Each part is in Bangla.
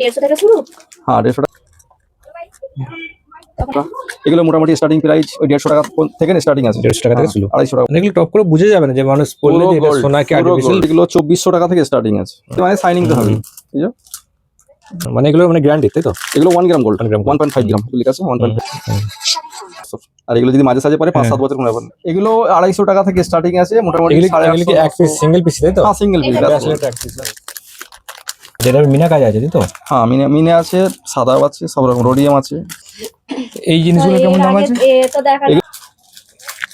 দেড়শো টাকা শুরু? হ্যাঁ দেড়শো টাকা। এগুলো মোটামুটি স্টার্টিং প্রাইস ওই দেড়শো টাকা থেকে স্টার্টিং আছে। দেড়শো টাকা থেকে শুরু। হ্যাঁ, আড়াইশো টাকা। মানে এগুলো টপ করে বুঝে যাবে না যে মানুষ পড়লে সোনা কি আর্টিফিশিয়াল এগুলো চব্বিশশো টাকা থেকে স্টার্টিং আছে। মানে সাইনিং তো হবে। বুঝছ মানে এগুলো মানে গ্যারান্টি তাই তো? এগুলো one gram gold one point five gram লেখা আছে ওয়ান পয়েন্ট আর এগুলো যদি মাঝে সাঝে পরে পাঁচ হ্যাঁ। সাত বছর মনে পাবেন এগুলো আড়াইশো টাকা থেকে স্টার্টিং আছে মোটামুটি এগুলো সাড়ে এগুলো কি এক পিস সিঙ্গেল পিস তাই তো? সিঙ্গেল পিস এটা আসলে একটা এক piece। যেটা মিনা কাজ আছে তো? হ্যাঁ মিনা মিনা আছে সাদাও আছে সব রকম রোডিয়াম আছে। এই জিনিসগুলো কেমন দাম আছে? এ তো দেখা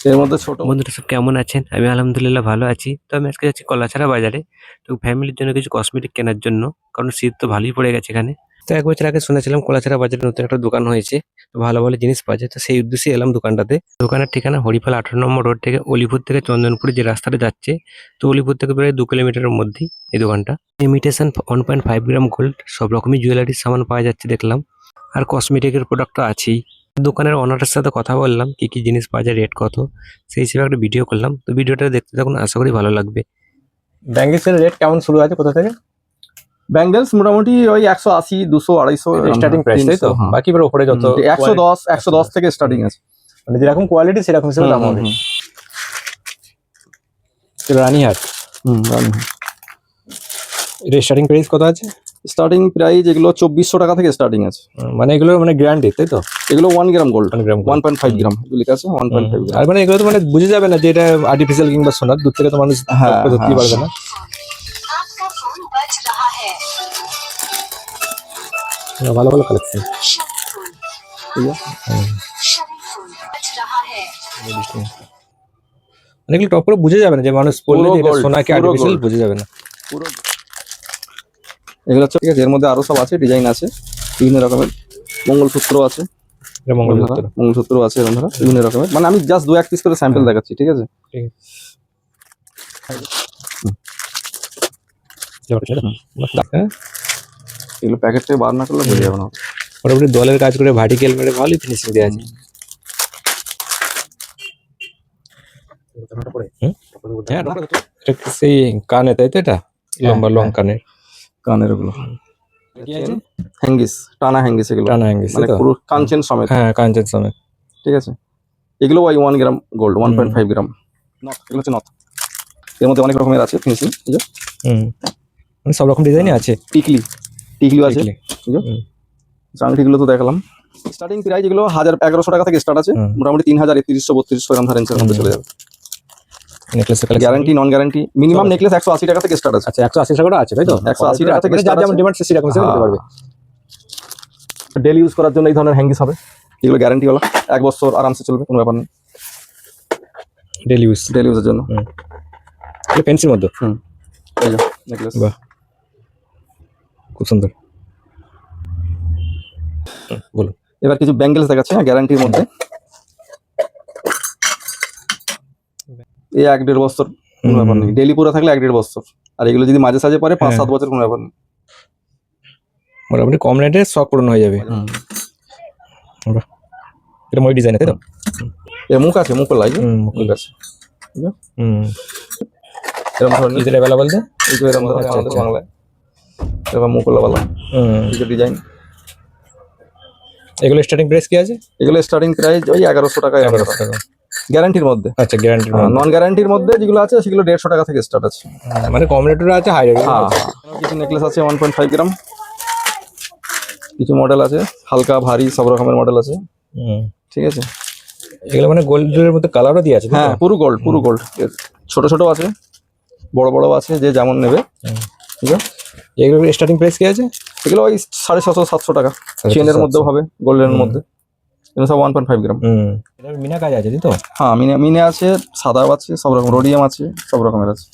এর মধ্যে ছোট। বন্ধুরা সব কেমন আছেন? আমি আলহামদুলিল্লাহ ভালো আছি। তো আমি আজকে যাচ্ছি কলাছাড়া বাজারে। তো ফ্যামিলির জন্য কিছু কসমেটিক কেনার জন্য কারণ শীত তো ভালোই পড়ে গেছে এখানে। তো এক বছর আগে শুনেছিলাম কলাছাড়া বাজারে নতুন একটা দোকান হয়েছে ভালো ভালো জিনিস পাওয়া যায়। তো সেই উদ্দেশ্যে এলাম দোকানটাতে। দোকানের ঠিকানা হরিপাল আঠারো নম্বর রোড থেকে অলিপুর থেকে চন্দনপুর যে রাস্তাটা যাচ্ছে, তো অলিপুর থেকে প্রায় দু কিলোমিটারের মধ্যেই এই দোকানটা। Imitation one point five gram gold সব রকমই জুয়েলারির সামান পাওয়া যাচ্ছে দেখলাম। আর কসমেটিকের প্রোডাক্ট তো আছেই। দোকানের ওনারের সাথে কথা বললাম, কি কি জিনিস পাওয়া যায় রেট কত, সেই হিসেবে একটা ভিডিও করলাম। তো ভিডিওটা দেখতে থাকুন, আশা করি ভালো লাগবে। ব্যাঙ্গেলসের রেট কেমন শুরু আছে কোথা থেকে? ব্যাঙ্গেলস মোটামুটি ওই একশো আশি দুশো আড়াইশো স্টার্টিং প্রাইস তাই তো? বাকি এবার উপরে যত একশো দশ একশো দশ থেকে স্টার্টিং আছে। মানে যেরকম কোয়ালিটি সেরকম হিসেবে দাম হবে। রানীহাট। হুম এটা স্টার্টিং প্রাইস কত আছে? স্টার্টিং প্রাইস এগুলো চব্বিশশো টাকা থেকে স্টার্টিং আছে। মানে এগুলো মানে গ্যারান্টি তাই তো? এগুলো one gram gold one gram one point five gram লেখা আছে ওয়ান পয়েন্ট ফাইভ গ্রাম আর মানে এগুলো তো মানে বুঝে যাবে না যে এটা আর্টিফিশিয়াল কিংবা সোনার দূর থেকে তো মানুষ হ্যাঁ, ধরতেই হ্যাঁ, পারবে না। হ্যাঁ, ভালো ভালো কালেকশন অনেকগুলো টপ করে বুঝে যাবে না যে মানুষ পড়লে সোনাকে আর্টিফিশিয়াল বুঝে যাবে না। পুরো এগুলো হচ্ছে ঠিক আছে এর মধ্যে আরও সব আছে ডিজাইন আছে বিভিন্ন রকমের। মঙ্গলসূত্র আছে। মঙ্গলসূত্র। মঙ্গলসূত্র আছে এরকম ধরো বিভিন্ন রকমের। মানে আমি জাস্ট দু এক পিস করে স্যাম্পল দেখাচ্ছি ঠিক আছে? ঠিক আছে। এগুলো প্যাকেট থেকে বার না করলে বোঝা যাবে না। মোটামুটি দলের কাজ করে ভার্টিক্যাল মেরে ভালোই ফিনিশিং দেওয়া আছে? হ্যাঁ এটা কি সেই কানে তাই তো এটা? লম্বা লং কানের। কানের ওগুলো হ্যাঙ্গিস টানা হ্যাঙ্গিস এগুলো। টানা হ্যাঙ্গিস মানে পুরো কাঞ্চন সমেত। হ্যাঁ কাঞ্চন সমেত। ঠিক আছে? এগুলো ওই one gram gold one point five gram নথ এগুলো হচ্ছে নথ এর মধ্যে অনেক রকমের আছে ফিনিশিং হুম। মানে সব রকম ডিজাইনই আছে। টিকলি টিকলিও আছে। চাংটিগুলো তো দেখালাম। স্টার্টিং প্রাইস এগুলো হাজার এগারোশো টাকা থেকে স্টার্ট আছে। মোটামুটি তিন হাজার একত্রিশশো বত্রিশশো এরকম ধারেন্সের মধ্যে চলে যাবে। নেকলেসের guarantee non guarantee minimum necklace একশো আশি টাকা থেকে স্টার্ট আছে। আচ্ছা একশো আশি টাকা আছে তাই তো? 180 টাকা থেকে যার যেমন। ডিমান্ড সেরকম হিসেবে নিতে পারবে। ডেলি ইউজ করার জন্য এই ধরনের হ্যাঙ্গিস হবে। এগুলো গ্যারান্টি হলো এক বছর আরামসে চলবে কোনো ব্যাপার নেই। ডেলি ইউজ ডেলি ইউজের জন্য। পেন্সিল মধ্যে? যে নেকলেস বাহ। খুব সুন্দর। বলুন। এবার কিছু ব্যাঙ্গেলস দেখাচ্ছে হ্যাঁ গ্যারান্টির মধ্যে। এই এক দেড় বছর কোনো ব্যাপার নেই। ডেলি পুরো থাকলে এক দেড় বছর। আর এগুলো যদি মাঝে সাঝে পরে পাঁচ হ্যাঁ। সাত বছর কোনো ব্যাপার নেই। মোটামুটি কম রেটে শখ পূরণ হয়ে যাবে। এটা মই ডিজাইন তাই তো? এর মুখ আছে মুখ লাগে মুখ আছে। হুম। এরকম ধরনের। অ্যাভেলেবল তো এই যে এরকম ধরনের আচ্ছা, আচ্ছা। বাংলায়। এরকম মুকুলা বালা হুম। এই ডিজাইন এগুলো স্টার্টিং প্রাইস কি আছে? এগুলো স্টার্টিং প্রাইস ওই এগারোশো টাকা এগারোশো টাকা। গ্যারান্টির মধ্যে। আচ্ছা গ্যারান্টি নন গ্যারান্টির মধ্যে যেগুলো আছে সেগুলো দেড়শো টাকা থেকে স্টার্ট আছে। মানে কম রেটের আছে হাই রেটের হ্যাঁ। কিছু নেকলেস আছে ওয়ান পয়েন্ট ফাইভ গ্রাম কিছু মডেল আছে হালকা ভারী সব রকমের মডেল আছে। হুম। ঠিক আছে? এগুলো মানে গোল্ডের মধ্যে কালারও দিয়ে আছে হ্যাঁ পুরো গোল্ড পুরো গোল্ড ছোট ছোট আছে বড় বড় আছে যে যেমন নেবে। এগুলো স্টার্টিং প্রাইস কি আছে? এগুলো ওই সাড়ে ছশো সাতশো টাকা। চেনের মধ্যেও হবে গোল্ডেনের মধ্যে। এগুলো সব ওয়ান পয়েন্ট ফাইভ গ্রাম মিনা কাজ আছে তাই তো? হ্যাঁ মিনা মিনা আছে সাদাও আছে সব রকম রোডিয়াম আছে সব রকমের আছে।